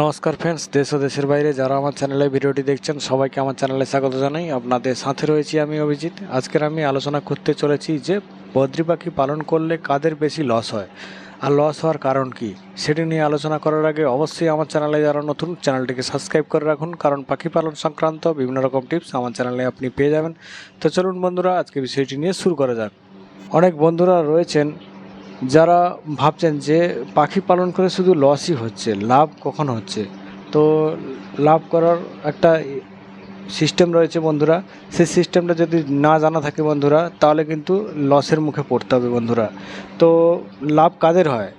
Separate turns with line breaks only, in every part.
নমস্কার ফ্রেন্ডস দেশ ও দেশের বাইরে যারা আমার চ্যানেলে ভিডিওটি দেখছেন, সবাইকে আমার চ্যানেলে স্বাগত জানাই। আপনাদের সাথে রয়েছি আমি অভিজিৎ। আজকের আমি আলোচনা করতে চলেছি যে, বদ্রি পাখি পালন করলে কাদের বেশি লস হয়? আর লস হওয়ার কারণ কি? সেটি নিয়ে আলোচনা করার আগে অবশ্যই আমার চ্যানেলে যারা নতুন চ্যানেলটিকে সাবস্ক্রাইব করে রাখুন, কারণ পাখি পালন সংক্রান্ত বিভিন্ন রকম টিপস আমার চ্যানেলে আপনি পেয়ে যাবেন। তো চলুন বন্ধুরা, আজকে বিষয়টি নিয়ে শুরু করা যাক। অনেক বন্ধুরা রয়েছেন যারা ভাবছেন যে পাখি পালন করে শুধু লসই হচ্ছে, লাভ কখন হচ্ছে? তো লাভ করার একটা সিস্টেম রয়েছে বন্ধুরা। সেই সিস্টেমটা যদি না জানা থাকে বন্ধুরা, তাহলে কিন্তু লসের মুখে পড়তে হবে বন্ধুরা। তো লাভ কাদের হয়?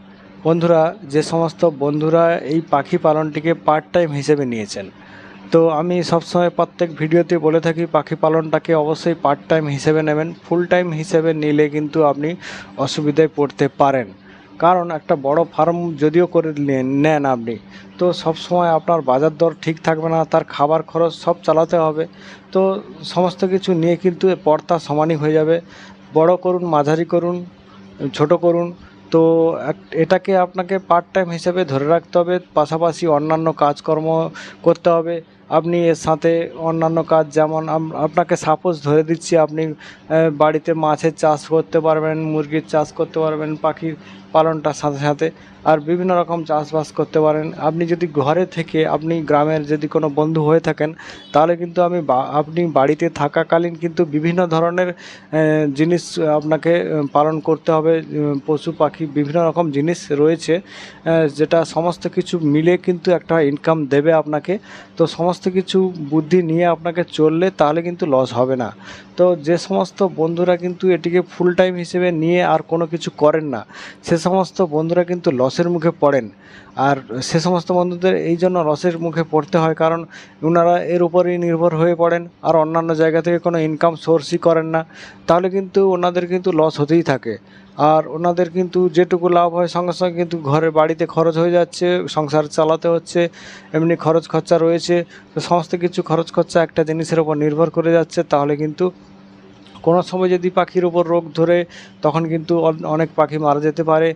বন্ধুরা, যে সমস্ত বন্ধুরা এই পাখি পালনটিকে পার্ট টাইম হিসেবে নিয়েছেন তো আমি সবসময় প্রত্যেক ভিডিওতে বলে থাকি, পাখি পালনটাকে অবশ্যই পার্ট টাইম হিসেবে নেবেন ফুল টাইম হিসেবে নিলে কিন্তু আপনি অসুবিধায় পড়তে পারেন। কারণ একটা বড় ফার্ম যদিও করে নেন আপনি, তো সব সময় আপনার বাজার দর ঠিক থাকবে না, তার খাবার খরচ সব চালাতে হবে, তো সমস্ত কিছু নিয়ে কিন্তু পর্তা সমানই হয়ে যাবে। বড় করুন, মাঝারি করুন, ছোট করুন, তো এটাকে আপনাকে পার্ট টাইম হিসেবে ধরে রাখতে হবে, পাশাপাশি অন্যান্য কাজকর্ম করতে হবে আপনি এর সাথে অন্যান্য কাজ যেমন আপনাকে সাপোজ ধরে দিচ্ছি আপনি বাড়িতে মাছের চাষ করতে পারবেন, মুরগির চাষ করতে পারবেন, পাখির পালনটার সাথে সাথে, আর বিভিন্ন রকম চাষবাস করতে পারেন। আপনি যদি ঘরে থেকে আপনি গ্রামের যদি কোনো বন্ধু হয়ে থাকেন, তাহলে কিন্তু আমি আপনি বাড়িতে থাকাকালীন কিন্তু বিভিন্ন ধরনের জিনিস আপনাকে পালন করতে হবে। পশু, পাখি বিভিন্ন রকম জিনিস রয়েছে যেটা সমস্ত কিছু মিলে কিন্তু একটা ইনকাম দেবে আপনাকে। তো সমস্ত কিছু বুদ্ধি নিয়ে আপনাকে চললে তাহলে কিন্তু লস হবে না। তো যে সমস্ত বন্ধুরা কিন্তু এটিকে ফুল টাইম হিসেবে নিয়ে আর কোনো কিছু করেন না, সে সমস্ত বন্ধুরা কিন্তু লসের মুখে পড়েন। আর সে সমস্ত বন্ধুদের এই জন্য লসের মুখে পড়তে হয় কারণ ওনারা এর উপরেই নির্ভর হয়ে পড়েন আর অন্যান্য জায়গা থেকে কোনো ইনকাম সোর্সই করেন না। তাহলে কিন্তু ওনাদের কিন্তু লস হতেই থাকে। আর ওনাদের কিন্তু যেটুকু লাভ হয়, সঙ্গে সঙ্গে কিন্তু ঘরে বাড়িতে খরচ হয়ে যাচ্ছে, সংসার চালাতে হচ্ছে, এমনি খরচ খরচা রয়েছে। তো সমস্ত কিছু খরচ খরচা একটা জিনিসের ওপর নির্ভর করে যাচ্ছে। তাহলে কিন্তু কোনো সময় যদি পাখির ওপর রোগ ধরে, তখন কিন্তু অনেক পাখি মারা যেতে পারে।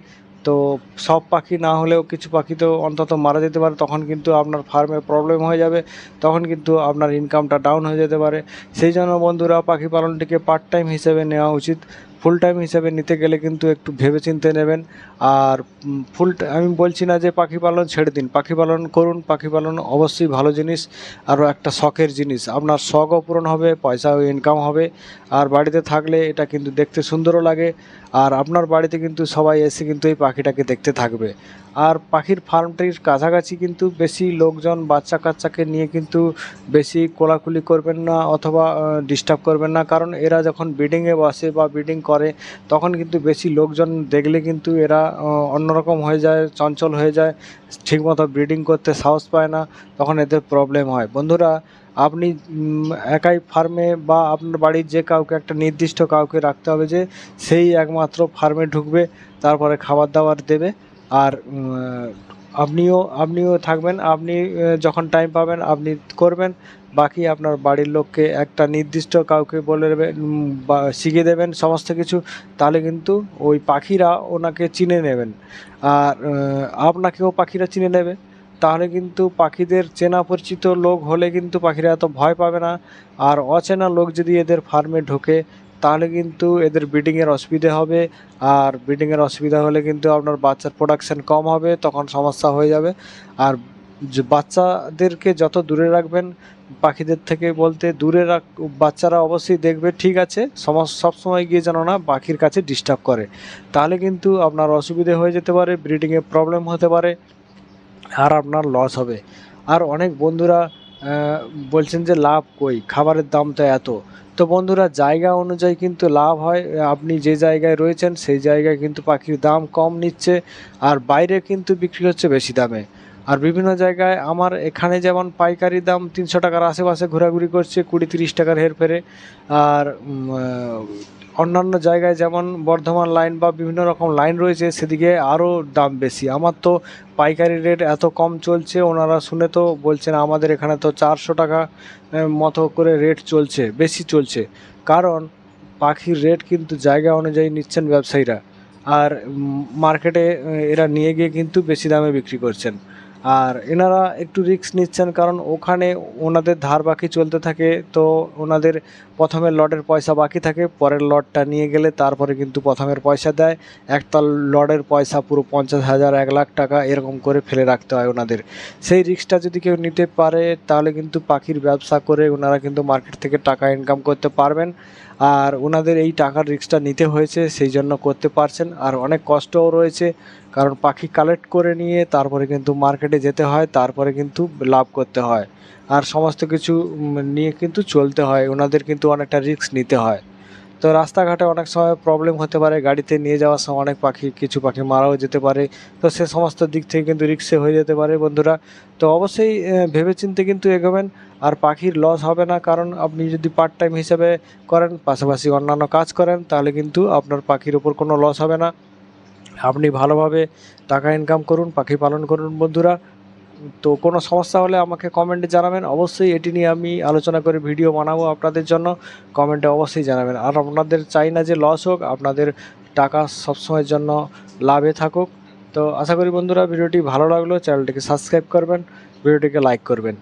তো সব পাখি না হলেও কিছু পাখি তো অন্তত মারা যেতে পারে, তখন কিন্তু আপনার ফার্মে প্রবলেম হয়ে যাবে, তখন কিন্তু আপনার ইনকামটা ডাউন হয়ে যেতে পারে। সেই জন্য বন্ধুরা, পাখি পালনটিকে পার্ট টাইম হিসেবে নেওয়া উচিত। ফুল টাইম হিসাবে নিতে গেলে কিন্তু একটু ভেবে ভেবেচিন্তে নেবেন। আর ফুল আমি বলছি না যে পাখি পালন ছেড়ে দিন। পাখি পালন করুন, পাখি পালন অবশ্যই ভালো জিনিস। আরও একটা শখের জিনিস, আপনার শখও পূরণ হবে, পয়সাও ইনকাম হবে। আর বাড়িতে থাকলে এটা কিন্তু দেখতে সুন্দরও লাগে। আর আপনার বাড়িতে কিন্তু সবাই এসে কিন্তু এই পাখিটাকে দেখতে থাকবে। আর পাখির ফার্মটির কাছাকাছি কিন্তু বেশি লোকজন বাচ্চা কাচ্চাকে নিয়ে কিন্তু বেশি কোলাকুলি করবেন না অথবা ডিস্টার্ব করবেন না। কারণ এরা যখন ব্রিডিংয়ে বসে বা ব্রিডিং করে, তখন কিন্তু বেশি লোকজন দেখলে কিন্তু এরা অন্যরকম হয়ে যায়, চঞ্চল হয়ে যায়, ঠিকমতো ব্রিডিং করতে সাহস পায় না, তখন এদের প্রবলেম হয়। বন্ধুরা, আপনি একাই ফার্মে বা আপনার বাড়ির যে কাউকে একটা নির্দিষ্ট কাউকে রাখতে হবে যে, সেই একমাত্র ফার্মে ঢুকবে, তারপরে খাবার দাবার দেবে, আর আপনিও আপনিও থাকবেন, আপনি যখন টাইম পাবেন, আপনি করবেন। বাকি আপনার বাড়ির লোককে একটা নির্দিষ্ট কাউকে বলে দেবেন বা শিখিয়ে দেবেন সমস্ত কিছু, তাহলে কিন্তু ওই পাখিরা ওনাকে চিনে নেবেন। আর আপনাকেও পাখিরা চিনে নেবে। তাহলে কিন্তু পাখিদের চেনা পরিচিত লোক হলে কিন্তু পাখিরা এত ভয় পাবে না। আর অচেনা লোক যদি এদের ফার্মে ঢোকে তাহলে কিন্তু এদের ব্রিডিংয়ের অসুবিধে হবে। আর ব্রিডিংয়ের অসুবিধা হলে কিন্তু আপনার বাচ্চার প্রোডাকশান কম হবে, তখন সমস্যা হয়ে যাবে। আর বাচ্চাদেরকে যত দূরে রাখবেন, পাখিদের থেকে বলতে দূরে রাখ, বাচ্চারা অবশ্যই দেখবে, ঠিক আছে, সমস সবসময় গিয়ে যেন না পাখির কাছে ডিস্টার্ব করে। তাহলে কিন্তু আপনার অসুবিধে হয়ে যেতে পারে ব্রিডিংয়ে প্রবলেম হতে পারে, আর আপনার লস হবে। আর অনেক বন্ধুরা বলছেন যে লাভ কই? খাবারের দাম তো এত। তো বন্ধুরা, জায়গা অনুযায়ী কিন্তু লাভ হয়। আপনি যে জায়গায় রয়েছেন, সেই জায়গায় কিন্তু পাখির দাম কম নিচ্ছে আর বাইরে কিন্তু বিক্রি হচ্ছে বেশি দামে। আর বিভিন্ন জায়গায় আমার এখানে যেমন পাইকারি দাম তিনশো টাকার আশেপাশে ঘোরাঘুরি করছে, কুড়ি তিরিশ টাকার হেরফেরে। আর অন্যান্য জায়গায় যেমন বর্ধমান লাইন বা বিভিন্ন রকম লাইন রয়েছে, সেদিকে আরও দাম বেশি। আমার তো পাইকারি রেট এত কম চলছে, ওনারা শুনে তো বলছেন আমাদের এখানে তো চারশো টাকা মতো করে রেট চলছে, বেশি চলছে। কারণ পাখির রেট কিন্তু জায়গা অনুযায়ী নিচ্ছেন ব্যবসায়ীরা। আর মার্কেটে এরা নিয়ে গিয়ে কিন্তু বেশি দামে বিক্রি করছেন। আর এনারা একটু রিস্ক নিচ্ছেন কারণ ওখানে ওনাদের ধার বাকি চলতে থাকে, তো ওনাদের প্রথমের লটের পয়সা বাকি থাকে, পরের লটটা নিয়ে গেলে তারপরে কিন্তু প্রথমের পয়সা দেয়। একটা লটের পয়সা পুরো পঞ্চাশ হাজার, এক লাখ টাকা এরকম করে ফেলে রাখতে হয় ওনাদের। সেই রিস্কটা যদি কেউ নিতে পারে, তাহলে কিন্তু পাখির ব্যবসা করে ওনারা কিন্তু মার্কেট থেকে টাকা ইনকাম করতে পারবেন। আর ওনাদের এই টাকার রিস্কটা নিতে হয়েছে, সেই জন্য করতে পারছেন। আর অনেক কষ্টও রয়েছে। কারণ পাখি কালেক্ট করে নিয়ে তারপরে কিন্তু মার্কেটে যেতে হয়, তারপরে কিন্তু লাভ করতে হয়। আর সমস্ত কিছু নিয়ে কিন্তু চলতে হয়, ওনাদের কিন্তু অনেকটা রিস্ক নিতে হয়। তো রাস্তাঘাটে অনেক সময় প্রবলেম হতে পারে, গাড়িতে নিয়ে যাওয়ার সময় অনেক পাখি, কিছু পাখি মারাও যেতে পারে। তো সে সমস্ত দিক থেকে কিন্তু রিক্সে হয়ে যেতে পারে বন্ধুরা। তো অবশ্যই ভেবেচিন্তে কিন্তু এগোবেন। আর পাখির লস হবে না, কারণ আপনি যদি পার্ট টাইম হিসেবে করেন, পাশাপাশি অন্যান্য কাজ করেন, তাহলে কিন্তু আপনার পাখির ওপর কোনো লস হবে না। আপনি ভালোভাবে টাকা ইনকাম করুন, পাখি পালন করুন বন্ধুরা। তো কোনো সমস্যা হলে আমাকে কমেন্টে জানাবেন। অবশ্যই এটি নিয়ে আমি আলোচনা করে ভিডিও বানাবো আপনাদের জন্য। কমেন্টে অবশ্যই জানাবেন। আর আপনাদের চাই না যে লস হোক, আপনাদের টাকা সবসময়ের জন্য লাভে থাকুক। তো আশা করি বন্ধুরা, ভিডিওটি ভালো লাগল। চ্যানেলটিকে সাবস্ক্রাইব করবেন, ভিডিওটিকে লাইক করবেন।